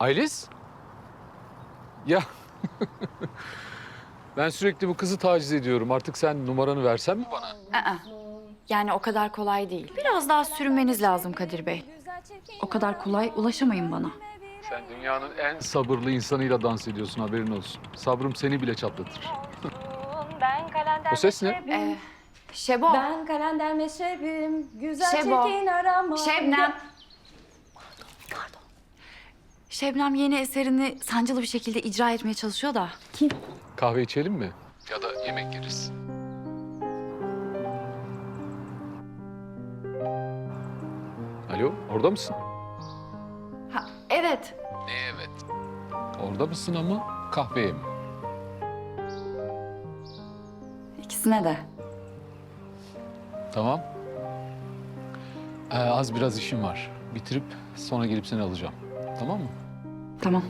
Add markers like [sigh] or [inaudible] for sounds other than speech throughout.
Aylis? Ya [laughs] ben sürekli bu kızı taciz ediyorum. Artık sen numaranı versen mi bana? Aa, yani o kadar kolay değil. Biraz daha sürünmeniz lazım Kadir Bey. O kadar kolay ulaşamayın bana. Sen dünyanın en sabırlı insanıyla dans ediyorsun haberin olsun. Sabrım seni bile çatlatır. [laughs] O ses ne? Ee, Şebo, Ben kalender meşrebim. Güzel Şebo. çirkin arama. Şebnem. Şebnem yeni eserini sancılı bir şekilde icra etmeye çalışıyor da. Kahve içelim mi? Ya da yemek yeriz. Alo, orada mısın? Ha, evet. Ne evet? Orada mısın ama kahveye mi? İkisine de. Tamam. Ee, az biraz işim var. Bitirip sonra gelip seni alacağım. Tamam mı? Tamam.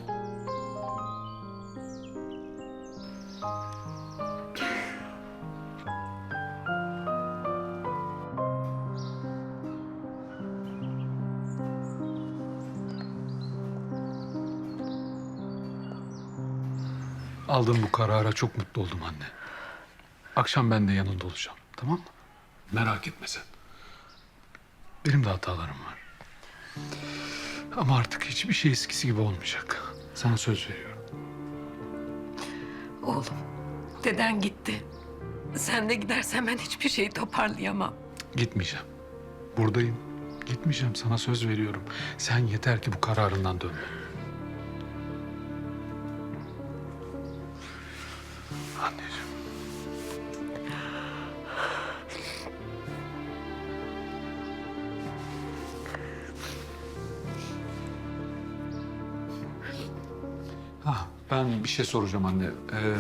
Aldığım bu karara çok mutlu oldum anne. Akşam ben de yanında olacağım. Tamam mı? Merak etme sen. Benim de hatalarım var. Ama artık hiçbir şey eskisi gibi olmayacak. Sana söz veriyorum. Oğlum, deden gitti. Sen de gidersen ben hiçbir şeyi toparlayamam. Gitmeyeceğim. Buradayım. Gitmeyeceğim. Sana söz veriyorum. Sen yeter ki bu kararından dönme. Şey soracağım anne. Ee,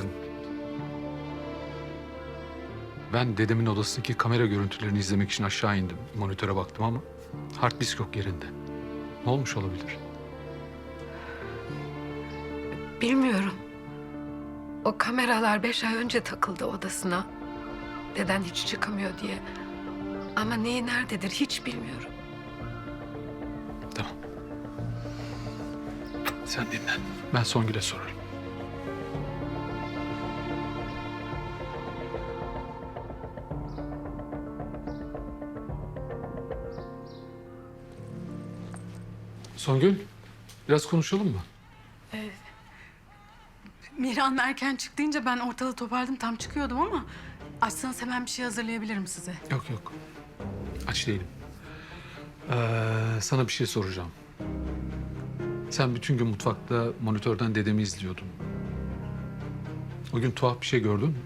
ben dedemin odasındaki kamera görüntülerini izlemek için aşağı indim. Monitöre baktım ama hard disk yok yerinde. Ne olmuş olabilir? Bilmiyorum. O kameralar beş ay önce takıldı odasına. Deden hiç çıkamıyor diye. Ama neyi nerededir hiç bilmiyorum. Tamam. Sen dinlen. Ben Songül'e sorarım. Songül, biraz konuşalım mı? Miran erken çıktığınca ben ortalığı toparladım tam çıkıyordum ama açsanız hemen bir şey hazırlayabilirim size. Yok yok. Aç değilim. Ee, sana bir şey soracağım. Sen bütün gün mutfakta monitörden dedemi izliyordun. O gün tuhaf bir şey gördün mü?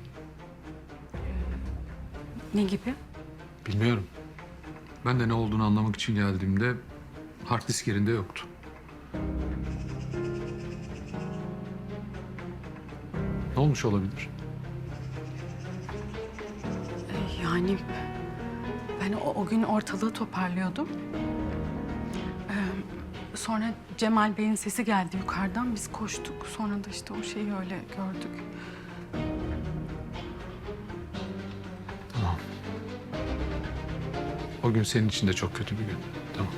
Ne gibi? Bilmiyorum. Ben de ne olduğunu anlamak için geldiğimde hard disk yerinde yoktu. Ne olmuş olabilir? Yani ben o, o gün ortalığı toparlıyordum. Ee, sonra Cemal Bey'in sesi geldi yukarıdan biz koştuk. Sonra da işte o şeyi öyle gördük. Tamam. O gün senin için de çok kötü bir gün. Tamam.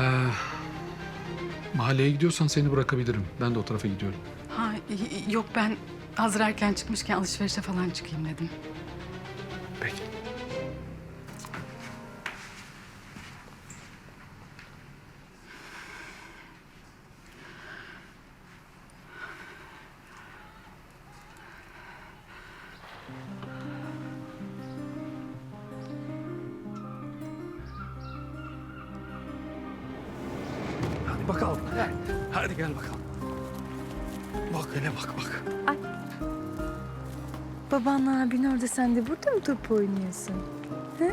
Ee, mahalleye gidiyorsan seni bırakabilirim. Ben de o tarafa gidiyorum. Ha yok ben hazır erken çıkmışken alışverişe falan çıkayım dedim. Bakalım. Hadi, hadi gel bakalım. Bak hele bak bak. Babanla abin orada sen de burada mı top oynuyorsun? He?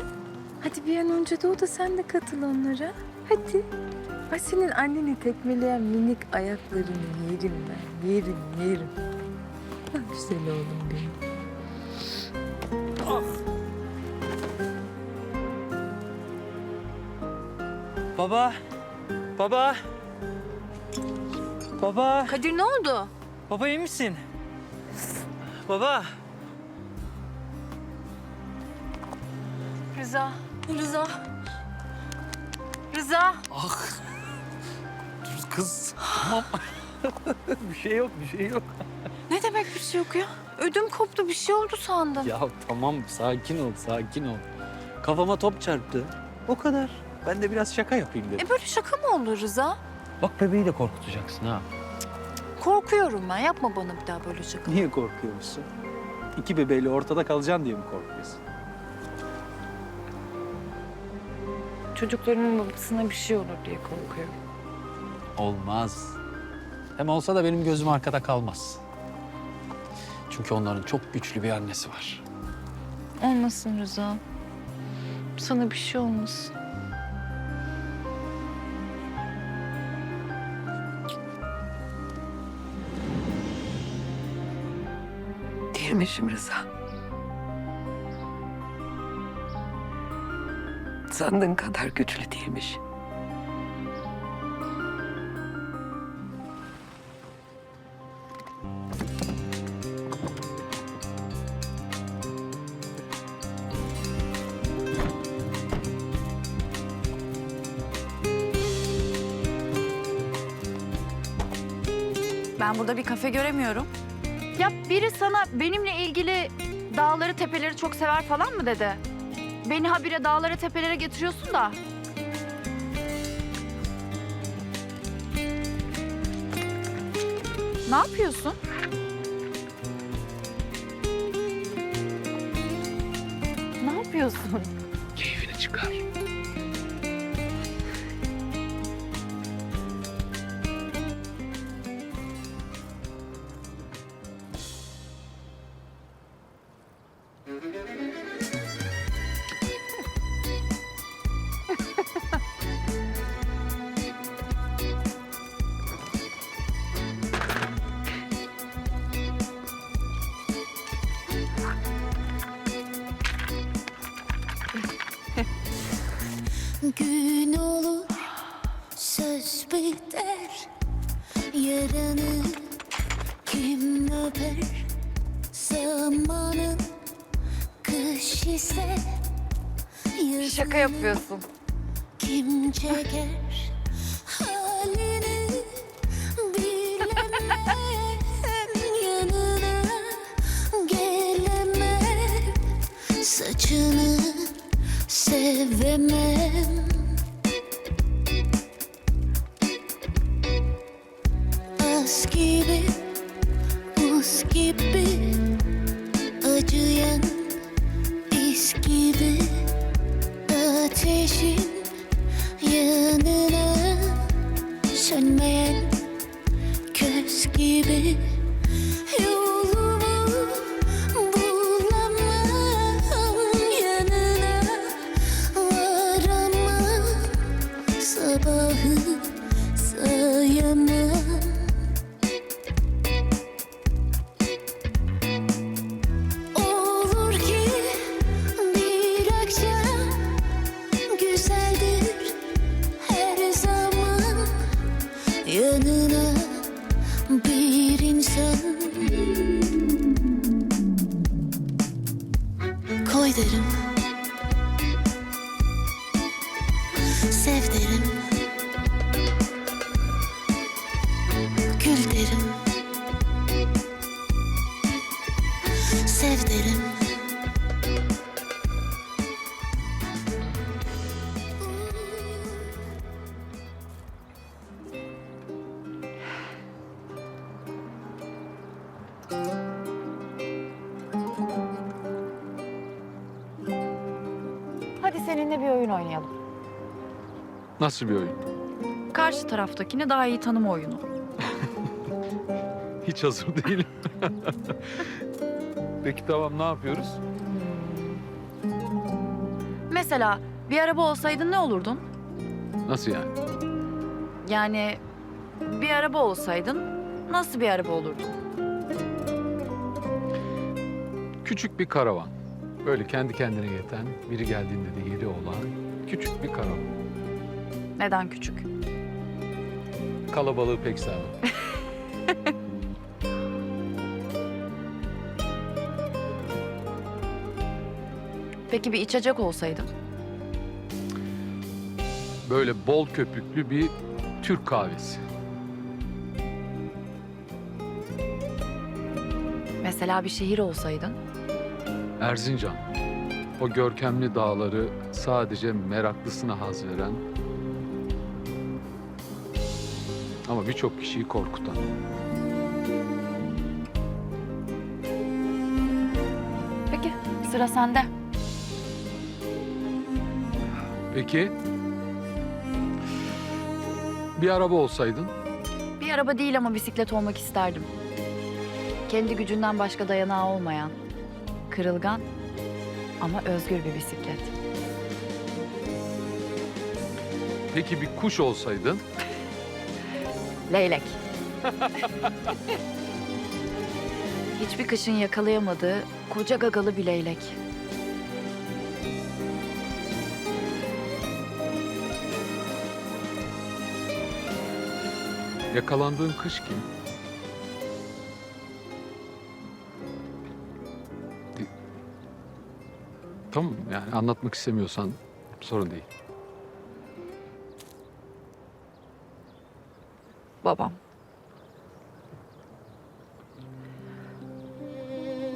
Hadi bir an önce de o da sen de katıl onlara. Hadi. Ay senin anneni tekmeleyen minik ayaklarını yerim ben. Yerim, yerim. Ah güzel oğlum benim. Baba. Baba. Baba. Kadir ne oldu? Baba iyi misin? Baba. Rıza, Rıza. Rıza. Ah. Dur kız. Tamam. [laughs] bir şey yok, bir şey yok. Ne demek bir şey yok ya? Ödüm koptu bir şey oldu sandım. Ya tamam sakin ol, sakin ol. Kafama top çarptı. O kadar. Ben de biraz şaka yapayım dedim. E böyle şaka mı olur Rıza? Bak bebeği de korkutacaksın ha. Korkuyorum ben. Yapma bana bir daha böyle şaka. Niye korkuyorsun? İki bebeğiyle ortada kalacaksın diye mi korkuyorsun? Çocuklarının babasına bir şey olur diye korkuyorum. Olmaz. Hem olsa da benim gözüm arkada kalmaz. Çünkü onların çok güçlü bir annesi var. Olmasın Rıza. Sana bir şey olmasın. Değilmişim Rıza. Sandığın kadar güçlü değilmiş. Ben burada bir kafe göremiyorum. Biri sana benimle ilgili dağları tepeleri çok sever falan mı dedi? Beni habire dağlara tepelere getiriyorsun da. Ne yapıyorsun? Şaka yapıyorsun. Kim çeker halini bilemem Yanına gelemem Saçını Nasıl bir oyun? Karşı taraftakini daha iyi tanıma oyunu. [laughs] Hiç hazır değilim. [laughs] Peki tamam ne yapıyoruz? Mesela bir araba olsaydın ne olurdun? Nasıl yani? Yani bir araba olsaydın nasıl bir araba olurdun? Küçük bir karavan. Böyle kendi kendine yeten, biri geldiğinde de yeri olan küçük bir karavan. Neden küçük? Kalabalığı pek sevmem. [laughs] Peki bir içecek olsaydım? Böyle bol köpüklü bir Türk kahvesi. Mesela bir şehir olsaydın? Erzincan. O görkemli dağları sadece meraklısına haz veren ama birçok kişiyi korkutan. Peki sıra sende. Peki bir araba olsaydın Bir araba değil ama bisiklet olmak isterdim. Kendi gücünden başka dayanağı olmayan, kırılgan ama özgür bir bisiklet. Peki bir kuş olsaydın [laughs] Leylek. [laughs] Hiçbir kışın yakalayamadığı koca gagalı bir leylek. yakalandığın kış kim? Tamam yani anlatmak istemiyorsan sorun değil. Babam.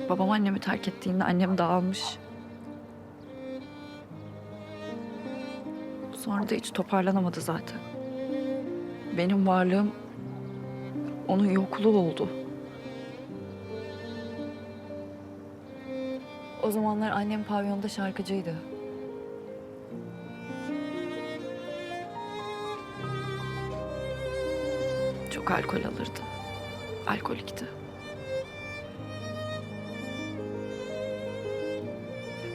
Babam annemi terk ettiğinde annem dağılmış. Sonra da hiç toparlanamadı zaten. Benim varlığım onun yokluğu oldu. O zamanlar annem pavyonda şarkıcıydı. Çok alkol alırdı. Alkolikti.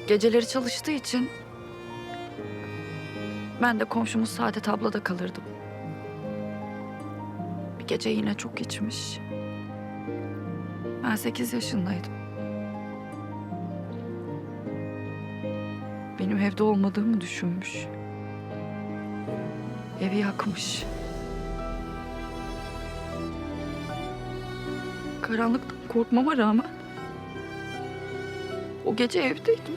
Geceleri çalıştığı için ben de komşumuz Saadet ablada kalırdım. Bir gece yine çok içmiş. Ben sekiz yaşındaydım. Benim evde olmadığımı düşünmüş. Evi yakmış. Karanlıktan korkmama rağmen o gece evdeydim.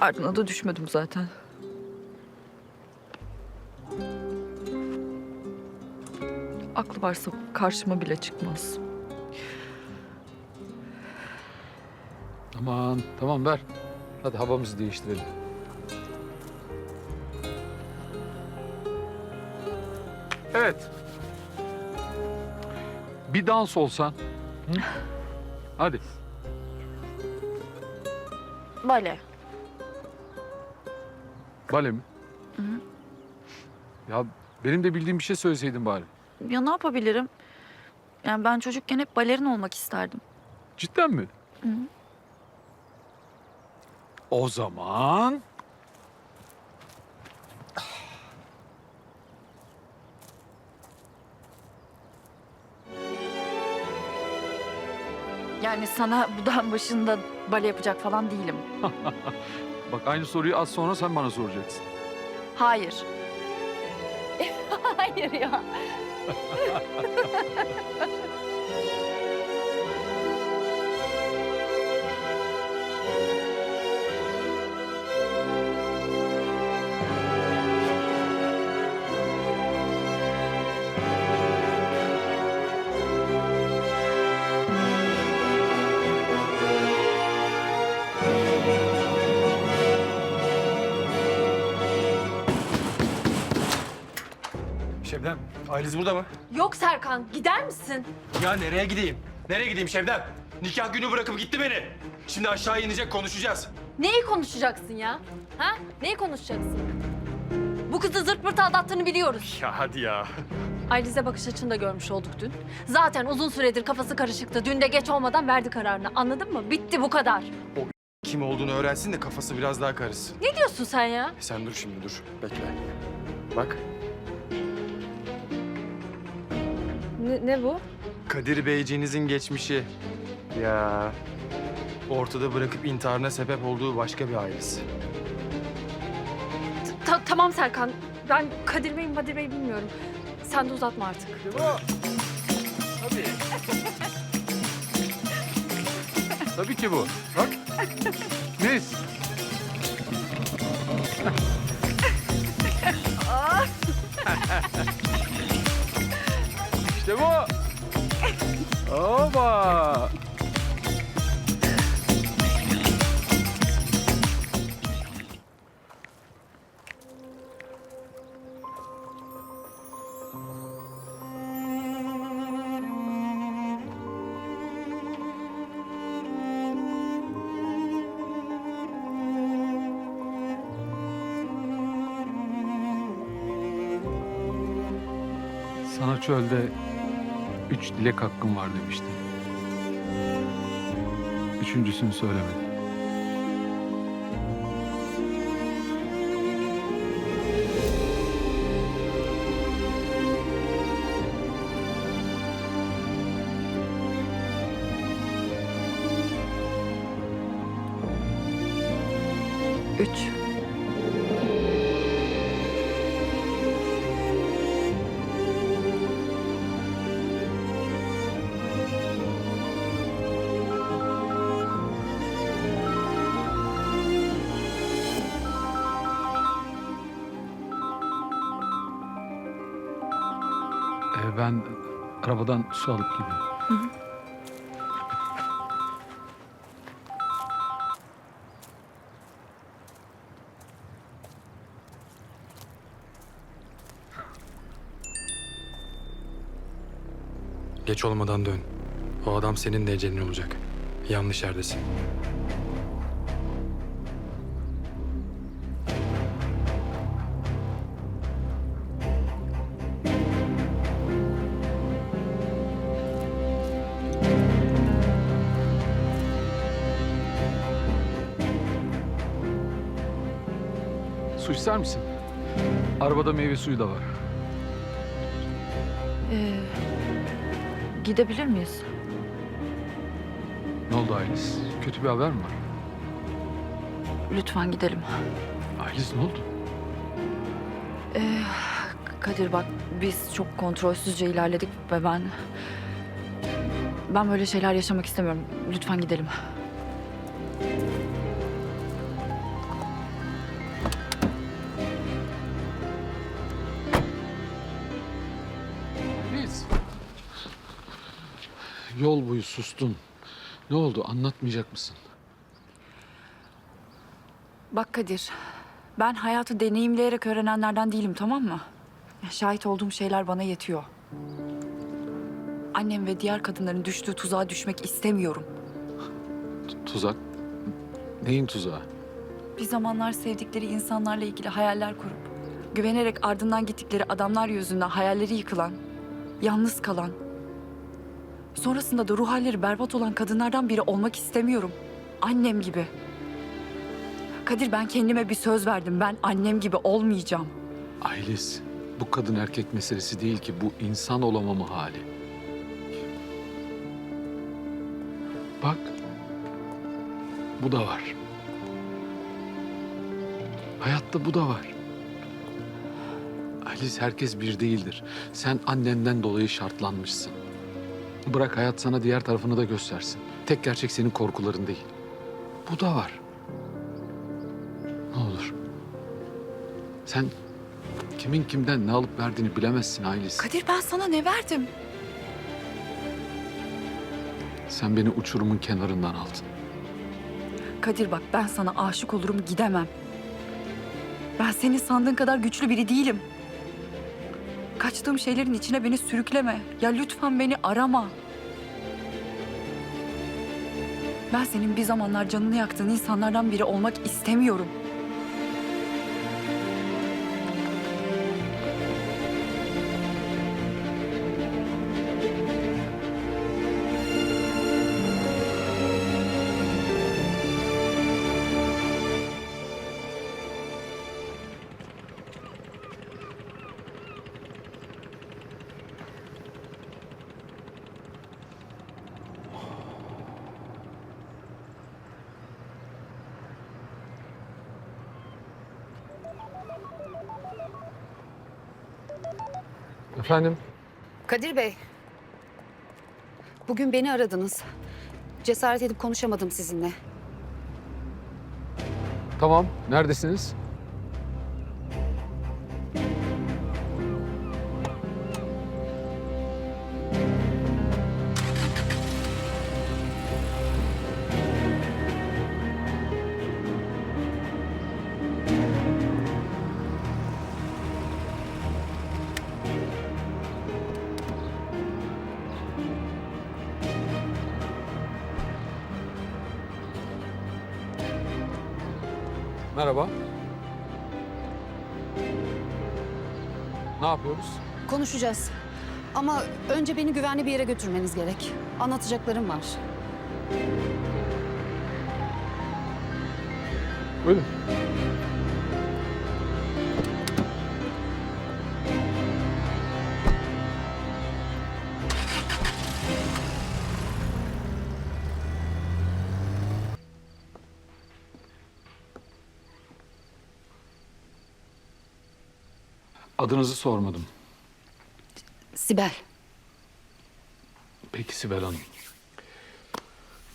Ardına da düşmedim zaten. Aklı varsa karşıma bile çıkmaz. Aman tamam ver. Hadi havamızı değiştirelim. Evet. Bir dans olsan. Hı? Hadi. Bale. Bale mi? Hı. Ya benim de bildiğim bir şey söyleseydin bari. Ya ne yapabilirim? Yani ben çocukken hep balerin olmak isterdim. Cidden mi? Hı. O zaman... Yani sana budan başında bale yapacak falan değilim. [laughs] Bak aynı soruyu az sonra sen bana soracaksın. Hayır. [laughs] Hayır ya. [laughs] Ayliz burada mı? Yok Serkan gider misin? Ya nereye gideyim? Nereye gideyim Şebnem? Nikah günü bırakıp gitti beni. Şimdi aşağı inecek konuşacağız. Neyi konuşacaksın ya? Ha? Neyi konuşacaksın? Bu kızı zırt pırt aldattığını biliyoruz. Ya hadi ya. Ailiz'e bakış açını da görmüş olduk dün. Zaten uzun süredir kafası karışıktı. Dün de geç olmadan verdi kararını. Anladın mı? Bitti bu kadar. [laughs] Kim olduğunu öğrensin de kafası biraz daha karışsın. Ne diyorsun sen ya? E sen dur şimdi dur. Bekle. Bak Ne, ne bu? Kadir Beyciğinizin geçmişi. Ya. Ortada bırakıp intiharına sebep olduğu başka bir ailesi. Ta- tamam Serkan. Ben Kadir Bey'im, Kadir Bey bilmiyorum. Sen de uzatma artık. Tabii ki bu. Bak. Mis. [laughs] işte bu. Oba. Sana çölde üç dilek hakkım var demiştim. Üçüncüsünü söylemedim. Ee, ben arabadan su alıp geleyim. Geç olmadan dön. O adam senin de ecelin olacak. Yanlış yerdesin. Arabada meyve suyu da var. Ee, gidebilir miyiz? Ne oldu Aylis? Kötü bir haber mi var? Lütfen gidelim. Aylis ne oldu? Ee, Kadir bak biz çok kontrolsüzce ilerledik ve ben... Ben böyle şeyler yaşamak istemiyorum. Lütfen gidelim. Yol boyu sustun. Ne oldu anlatmayacak mısın? Bak Kadir, ben hayatı deneyimleyerek öğrenenlerden değilim tamam mı? Şahit olduğum şeyler bana yetiyor. Annem ve diğer kadınların düştüğü tuzağa düşmek istemiyorum. Tu- Tuzak. Neyin tuzağı? Bir zamanlar sevdikleri insanlarla ilgili hayaller kurup, güvenerek ardından gittikleri adamlar yüzünden hayalleri yıkılan, yalnız kalan, sonrasında da ruh halleri berbat olan kadınlardan biri olmak istemiyorum. Annem gibi. Kadir ben kendime bir söz verdim. Ben annem gibi olmayacağım. Aylis. Bu kadın erkek meselesi değil ki. Bu insan olamama hali. Bak. Bu da var. Hayatta bu da var. Aylis herkes bir değildir. Sen annenden dolayı şartlanmışsın. Bırak hayat sana diğer tarafını da göstersin. Tek gerçek senin korkuların değil. Bu da var. Ne olur. Sen kimin kimden ne alıp verdiğini bilemezsin Aylis. Kadir ben sana ne verdim? Sen beni uçurumun kenarından aldın. Kadir bak ben sana aşık olurum gidemem. Ben senin sandığın kadar güçlü biri değilim. Kaçtığım şeylerin içine beni sürükleme. Ya lütfen beni arama. Ben senin bir zamanlar canını yaktığın insanlardan biri olmak istemiyorum. Efendim? Kadir Bey. Bugün beni aradınız. Cesaret edip konuşamadım sizinle. Tamam. Neredesiniz? Ne yapıyoruz? Konuşacağız. Ama önce beni güvenli bir yere götürmeniz gerek. Anlatacaklarım var. Buyurun. Adınızı sormadım. Sibel. Peki Sibel Hanım.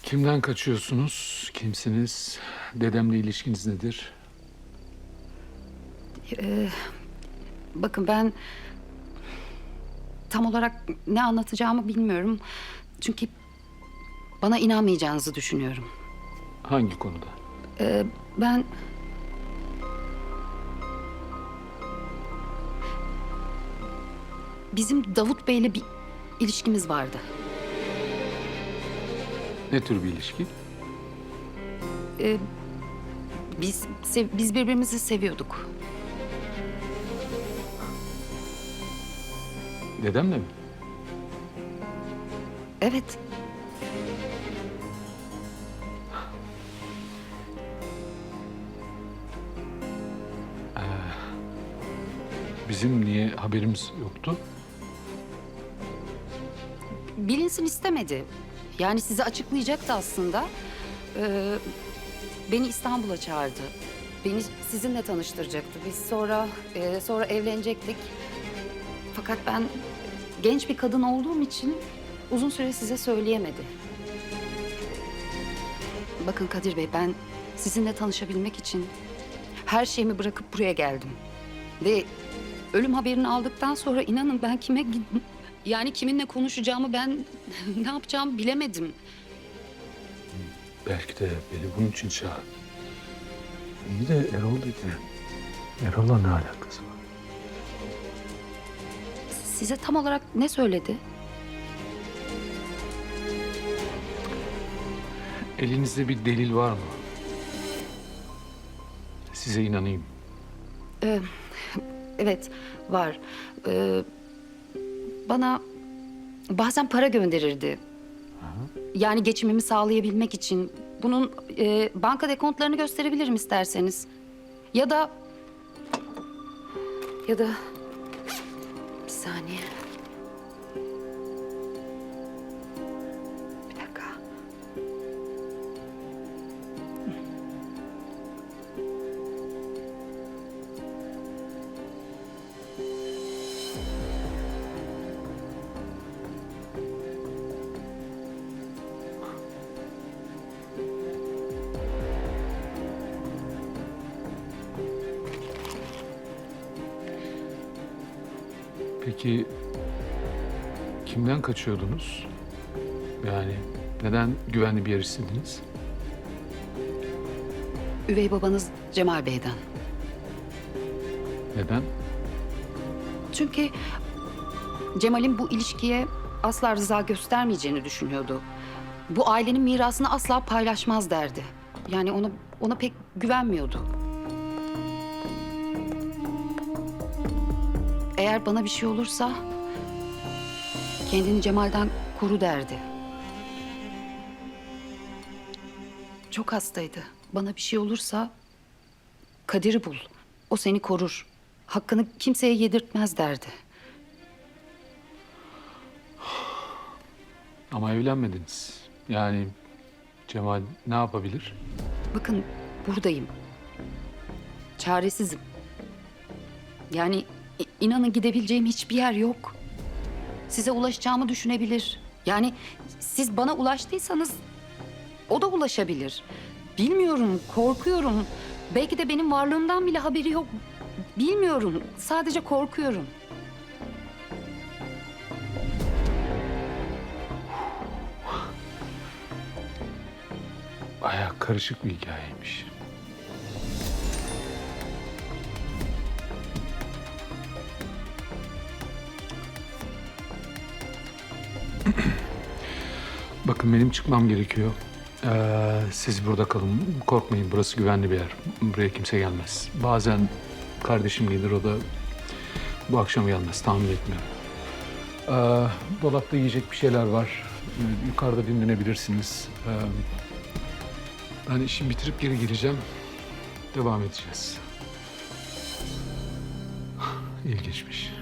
Kimden kaçıyorsunuz? Kimsiniz? Dedemle ilişkiniz nedir? Ee, bakın ben tam olarak ne anlatacağımı bilmiyorum. Çünkü bana inanmayacağınızı düşünüyorum. Hangi konuda? Ee, ben bizim Davut Bey'le bir ilişkimiz vardı. Ne tür bir ilişki? Ee, biz sev- biz birbirimizi seviyorduk. Dedemle mi? Evet. Bizim niye haberimiz yoktu? Bilinsin istemedi. Yani size açıklayacaktı aslında. Ee, beni İstanbul'a çağırdı. Beni sizinle tanıştıracaktı. Biz sonra e, sonra evlenecektik. Fakat ben genç bir kadın olduğum için uzun süre size söyleyemedi. Bakın Kadir Bey ben sizinle tanışabilmek için her şeyimi bırakıp buraya geldim. Ve ölüm haberini aldıktan sonra inanın ben kime gid- yani kiminle konuşacağımı ben [laughs] ne yapacağımı bilemedim. Belki de beni bunun için çağırdı. İyi de Erol dedi. Erol'la ne alakası var? Size tam olarak ne söyledi? Elinizde bir delil var mı? Size inanayım. Ee, evet var. Ee, bana bazen para gönderirdi. Yani geçimimi sağlayabilmek için. Bunun e, banka dekontlarını gösterebilirim isterseniz. Ya da ya da bir saniye. Kaçıyordunuz? Yani neden güvenli bir yer istediniz? Üvey babanız Cemal Bey'den. Neden? Çünkü Cemal'in bu ilişkiye asla rıza göstermeyeceğini düşünüyordu. Bu ailenin mirasını asla paylaşmaz derdi. Yani ona ona pek güvenmiyordu. Eğer bana bir şey olursa kendini Cemal'den koru derdi. Çok hastaydı. Bana bir şey olursa Kadir'i bul. O seni korur. Hakkını kimseye yedirtmez derdi. Ama evlenmediniz. Yani Cemal ne yapabilir? Bakın buradayım. Çaresizim. Yani İnanın gidebileceğim hiçbir yer yok. Size ulaşacağımı düşünebilir. Yani siz bana ulaştıysanız o da ulaşabilir. Bilmiyorum, korkuyorum. Belki de benim varlığımdan bile haberi yok. Bilmiyorum, sadece korkuyorum. Bayağı karışık bir hikayeymiş. Bakın benim çıkmam gerekiyor. Ee, siz burada kalın. Korkmayın burası güvenli bir yer. Buraya kimse gelmez. Bazen kardeşim gelir o da bu akşam gelmez tahmin etmiyorum. Ee, dolapta yiyecek bir şeyler var. Ee, Yukarıda dinlenebilirsiniz. Ee, ben işimi bitirip geri geleceğim. Devam edeceğiz. İlginçmiş.